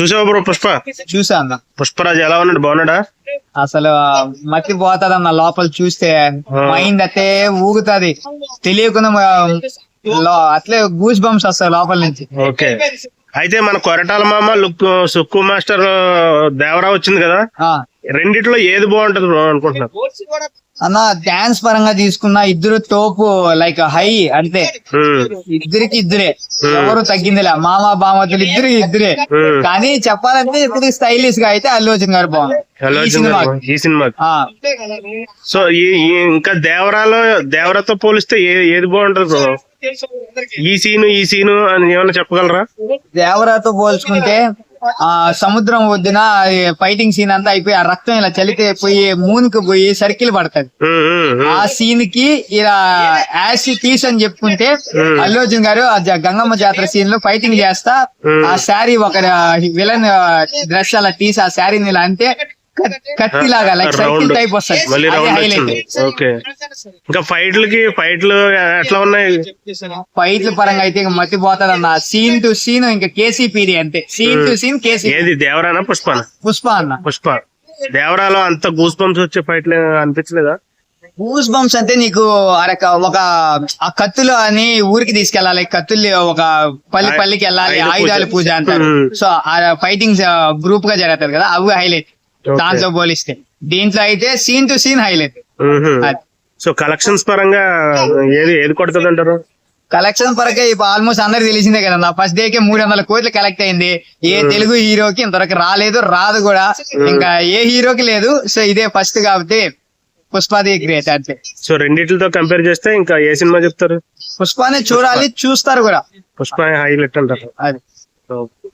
చూసావా బ్రో పుష్ప? చూసా అన్న. పుష్పరాజ్ ఎలా ఉన్నాడు? బాగున్నాడా? అసలు మతి పోతుంది అన్న లోపల చూస్తే మైండ్ అయితే ఊగుతుంది. తెలియకుండా అట్లే గూస్ బంప్స్ వస్తాయి లోపల నుంచి. ఓకే. అయితే మన కొరటాల మామ లుక్ సుక్కు మాస్టర్ దేవరా వచ్చింది కదా? ఆ. రెండిట్లో ఏది బాగుంటది బ్రో అనుకుంటున్నారు అన్న డాన్స్ పరంగా తీసుకున్న ఇద్దరు తోపు లైక్ హై అంతే. ఉమ్, ఇద్దరికి ఇద్దరే. ఎవరు తగ్గిందిలే. మామ బామతులు ఇద్దరు. ఇద్దరే Hmm. కానీ చెప్పాలంటే ఇప్పుడు స్టైలిష్గా అయితే అల్లు అర్జున్ గారు బాగుంది. ఈ సినిమా సో ఇంకా దేవరాలో దేవరాతో పోలిస్తే ఏది బాగుంటది బ్రో? ఈ సీను ఈ సీను అని ఏమైనా చెప్పగలరా? దేవరాతో పోల్చుకుంటే ఆ సముద్రం ఒడ్డున ఫైటింగ్ సీన్ అంతా అయిపోయి ఆ రక్తం ఇలా చలితే పోయి మూన్కి పోయి సర్కిల్ పడుతుంది. ఆ సీన్కి ఇలా యాష్ తీస్ అని చెప్పుకుంటే. అల్లు అర్జున్ గారు గంగమ్మ జాతర సీన్లో ఫైటింగ్ చేస్తా. ఆ శారీ ఒక విలన్ డ్రెస్ అలా తీసి ఆ శారీని ఇలా అంటే కత్తి లాగా లైక్ సర్కిల్ టైప్ వస్తుంది. మళ్ళీ అదే రౌండ్ హైలైట్ వచ్చింది. ఓకే ఇంకా ఫైట్లకి ఫైట్లు ఎట్లా ఉన్నాయి? ఫైట్ల పరంగా అయితే ఇంక మతిపోతుంది అన్న సీన్ టు సీన్ ఇంకా కేసీపీది అంతే. సీన్ టు సీన్ కేసీ ఏది దేవరానా పుష్పనా పుష్ప అన్న. పుష్ప. దేవరాలో అంత గూస్ బంప్స్ వచ్చే ఫైట్లు అనిపించలేదా? గూస్ బంప్స్ అంటే నీకు అరక ఒక ఆ కత్తులు అని ఊరికి తీసుకెళ్ళాలి. కత్తుల్ని ఒక పల్లి పల్లికి వెళ్ళాలి. ఆయుధాల పూజ అంటారు. సో ఆ ఫైటింగ్ గ్రూప్గా జరుగుతుంది కదా అవి హైలైట్. దాంతో పోలిస్తే. దీంట్లో అయితే scene to scene highlight so collections పరంగా ఏది ఏది కొడుతుంది అంటారు? కలెక్షన్ పరంగా ఇప్పుడు ఆల్మోస్ట్ అందరికి తెలిసిందే కదా ఫస్ట్ డే కి మూడు వందల కోట్లు కలెక్ట్ అయింది. ఏ తెలుగు హీరోకి ఇంతవరకు రాలేదు రాదు కూడా. ఇంకా ఏ హీరోకి లేదు. సో ఇదే ఫస్ట్ కాబట్టి పుష్పాది గ్రేట్ అంతే సో రెండిటితో కంపేర్ చేస్తే ఇంకా ఏ సినిమా చెప్తారు? పుష్పాని చూడాలి చూస్తారు కూడా. పుష్ప హైలైట్ అంటారు. అది. ఓకే